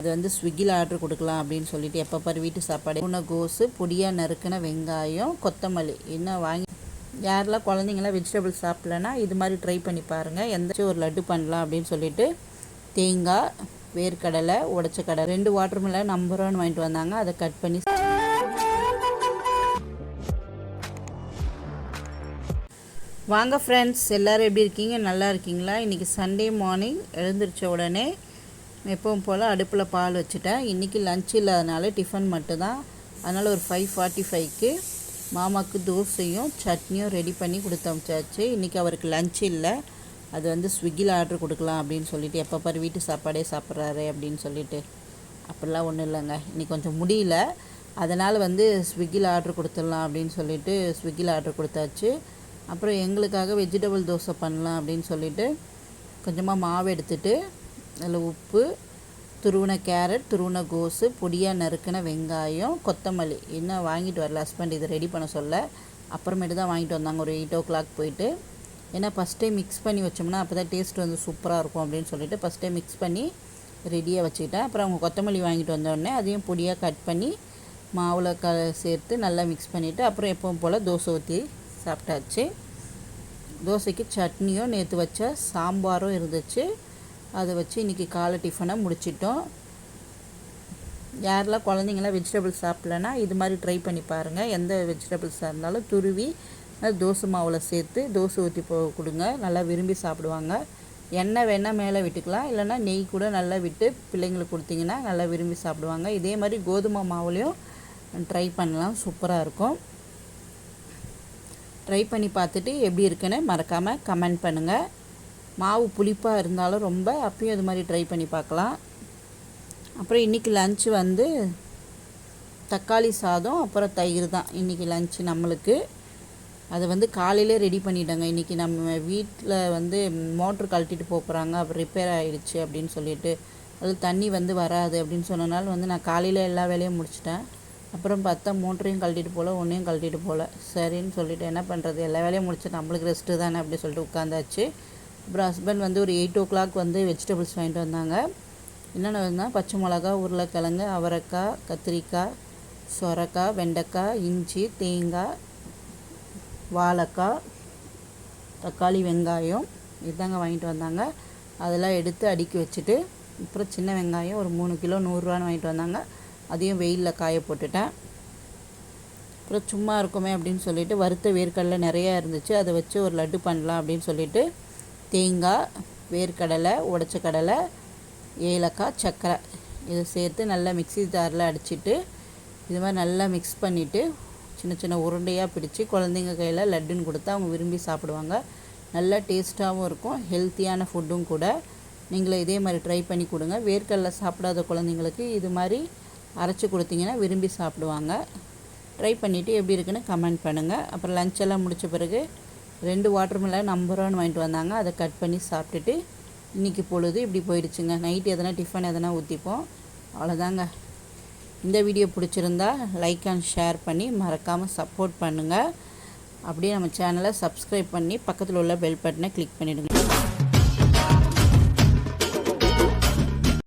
அது வந்து ஸ்விக்கியில் ஆர்டர் கொடுக்கலாம் அப்படின்னு சொல்லிட்டு எப்போ பாரு வீட்டு சாப்பாடு. பூனை கோஸு பொடியாக நறுக்கின வெங்காயம் கொத்தமல்லி. இன்னும் வாங்கி யாரெல்லாம் குழந்தைங்களாம் வெஜிடபிள்ஸ் சாப்பிட்லன்னா இது மாதிரி ட்ரை பண்ணி பாருங்கள் எந்த ஒரு லட்டு பண்ணலாம் அப்படின்னு சொல்லிட்டு தேங்காய் வேர்க்கடலை உடச்ச கடலை ரெண்டு வாட்டர் மில்லன் நம்பர் ஒன் வாங்கிட்டு வந்தாங்க. அதை கட் பண்ணி வாங்க ஃப்ரெண்ட்ஸ் எல்லோரும் எப்படி இருக்கீங்க? நல்லா இருக்கீங்களா? இன்றைக்கி சண்டே மார்னிங் எழுந்திரிச்ச உடனே எப்பவும் போல் அடுப்பில் பால் வச்சுட்டேன். இன்றைக்கி லஞ்ச் இல்லாதனால டிஃபன் மட்டும்தான். அதனால் ஒரு ஃபைவ் ஃபார்ட்டி ஃபைவ்க்கு மாமாவுக்கு தோசையும் சட்னியும் ரெடி பண்ணி கொடுத்து அமிச்சாச்சு. இன்றைக்கி அவருக்கு லஞ்ச் இல்லை. அது வந்து ஸ்விக்கியில் ஆர்டர் கொடுக்கலாம் அப்படின்னு சொல்லிட்டு எப்போ பாரு வீட்டு சாப்பாடே சாப்பிட்றாரு அப்படின்னு சொல்லிட்டு. அப்படிலாம் ஒன்றும் இல்லைங்க. இன்றைக்கி கொஞ்சம் முடியல. அதனால் வந்து ஸ்விக்கியில் ஆர்டர் கொடுத்துடலாம் அப்படின்னு சொல்லிட்டு ஸ்விக்கியில் ஆர்டர் கொடுத்தாச்சு. அப்புறம் எங்களுக்காக வெஜிடபிள் தோசை பண்ணலாம் அப்படின்னு சொல்லிட்டு கொஞ்சமாக மாவு எடுத்துட்டு அதில் உப்பு துருவின கேரட் துருவின கோஸு பொடியாக நறுக்கின வெங்காயம் கொத்தமல்லி. இன்னும் வாங்கிட்டு வரல ஹஸ்பண்ட் இதை ரெடி பண்ண சொல்ல. அப்புறமேட்டு தான் வாங்கிட்டு வந்தாங்க. ஒரு எயிட் ஓ கிளாக் போயிட்டு. ஏன்னா ஃபஸ்ட்டே மிக்ஸ் பண்ணி வச்சோம்னா அப்போ தான் டேஸ்ட் வந்து சூப்பராக இருக்கும் அப்படின்னு சொல்லிட்டு ஃபஸ்ட்டே மிக்ஸ் பண்ணி ரெடியாக வச்சுக்கிட்டேன். அப்புறம் அவங்க கொத்தமல்லி வாங்கிட்டு வந்தோடனே அதையும் பொடியாக கட் பண்ணி மாவில் க சேர்த்து நல்லா மிக்ஸ் பண்ணிவிட்டு அப்புறம் எப்பவும் போல் தோசை ஊற்றி சாப்பிட்டாச்சு. தோசைக்கு சட்னியும் நேற்று வச்ச சாம்பாரும் இருந்துச்சு. அதை வச்சு இன்றைக்கி காலை டிஃபனை முடிச்சிட்டோம். யாரெல்லாம் குழந்தைங்களாம் வெஜிடபிள்ஸ் சாப்பிட்லன்னா இது மாதிரி ட்ரை பண்ணி பாருங்கள் எந்த வெஜிடபிள்ஸாக இருந்தாலும் துருவி தோசை மாவில் சேர்த்து தோசை ஊற்றி போ கொடுங்க. நல்லா விரும்பி சாப்பிடுவாங்க. எண்ணெய் வேணால் மேலே விட்டுக்கலாம். இல்லைனா நெய் கூட நல்லா விட்டு பிள்ளைங்களுக்கு கொடுத்தீங்கன்னா நல்லா விரும்பி சாப்பிடுவாங்க. இதே மாதிரி கோதுமை மாவுலேயும் ட்ரை பண்ணலாம். சூப்பராக இருக்கும். ட்ரை பண்ணி பார்த்துட்டு எப்படி இருக்குன்னு மறக்காமல் கமெண்ட் பண்ணுங்கள் மாவு புளிப்பாக இருந்தாலும் ரொம்ப அப்பயும் இது மாதிரி ட்ரை பண்ணி பார்க்கலாம். அப்புறம் இன்றைக்கி லஞ்சு வந்து தக்காளி சாதம் அப்புறம் தயிர் தான். இன்றைக்கி லஞ்சு நம்மளுக்கு. அதை வந்து காலையிலே ரெடி பண்ணிட்டாங்க. இன்றைக்கி நம்ம வீட்டில் வந்து மோட்ரு கழட்டிட்டு போகிறாங்க அப்புறம் ரிப்பேர் ஆகிடுச்சு அப்படின்னு சொல்லிட்டு. அது தண்ணி வந்து வராது அப்படின்னு சொன்னனால வந்து நான் காலையில் எல்லா வேலையும் முடிச்சிட்டேன். அப்புறம் பார்த்தா மோட்டரையும் கழட்டிட்டு போகல ஒன்றையும் கழட்டிட்டு போகல சரின்னு சொல்லிட்டு என்ன பண்ணுறது எல்லா வேலையும் முடிச்சு நம்மளுக்கு ரெஸ்ட்டு தானே அப்படின்னு சொல்லிட்டு உட்காந்தாச்சு. அப்புறம் ஹஸ்பண்ட் வந்து ஒரு எயிட் ஓ கிளாக் வந்து வெஜிடபிள்ஸ் வாங்கிட்டு வந்தாங்க. என்னென்ன வந்தால் பச்சை மிளகா உருளைக்கிழங்கு அவரைக்காய் கத்திரிக்காய் சொரக்காய் வெண்டைக்காய் இஞ்சி தேங்காய் வாழைக்காய் தக்காளி வெங்காயம் இதுதாங்க வாங்கிட்டு வந்தாங்க. அதெல்லாம் எடுத்து அடுக்கி வச்சுட்டு அப்புறம் சின்ன வெங்காயம் ஒரு மூணு கிலோ நூறுரூவான்னு வாங்கிட்டு வந்தாங்க. அதையும் வெயிலில் காய போட்டுட்டேன். அப்புறம் சும்மா இருக்குமே அப்படின்னு சொல்லிட்டு வறுத்த வேர்க்கடலை நிறையா இருந்துச்சு. அதை வச்சு ஒரு லட்டு பண்ணலாம் அப்படின்னு சொல்லிட்டு தேங்காய் வேர்க்கடலை உடச்ச கடலை ஏலக்காய் சர்க்கரை. இதை சேர்த்து நல்லா மிக்சி ஜாரில் அடிச்சுட்டு இது மாதிரி நல்லா மிக்ஸ் பண்ணிவிட்டு சின்ன சின்ன உருண்டையாக பிடிச்சி குழந்தைங்க கையில் லட்டுன்னு கொடுத்தா அவங்க விரும்பி சாப்பிடுவாங்க. நல்லா டேஸ்ட்டாகவும் இருக்கும் ஹெல்த்தியான ஃபுட்டும் கூட. நீங்களே இதே மாதிரி ட்ரை பண்ணி கொடுங்க. வேர்க்கடலை சாப்பிடாத குழந்தைங்களுக்கு இது மாதிரி அரைச்சி கொடுத்தீங்கன்னா விரும்பி சாப்பிடுவாங்க. ட்ரை பண்ணிவிட்டு எப்படி இருக்குன்னு கமெண்ட் பண்ணுங்கள் அப்புறம் லஞ்செல்லாம் முடித்த பிறகு ரெண்டு வாட்டர் மில்லன் நம்பர் வாங்கிட்டு வந்தாங்க. அதை கட் பண்ணி சாப்பிட்டுட்டு இன்றைக்கி பொழுது இப்படி போயிடுச்சுங்க. நைட்டு எதனா டிஃபன் எதனா ஊற்றிப்போம் அவ்வளோதாங்க. இந்த வீடியோ பிடிச்சிருந்தா லைக் அண்ட் ஷேர் பண்ணி மறக்காமல் சப்போர்ட் பண்ணுங்கள் அப்படியே நம்ம சேனலை சப்ஸ்கிரைப் பண்ணி பக்கத்தில் உள்ள பெல் பட்டனை கிளிக் பண்ணிவிடுங்க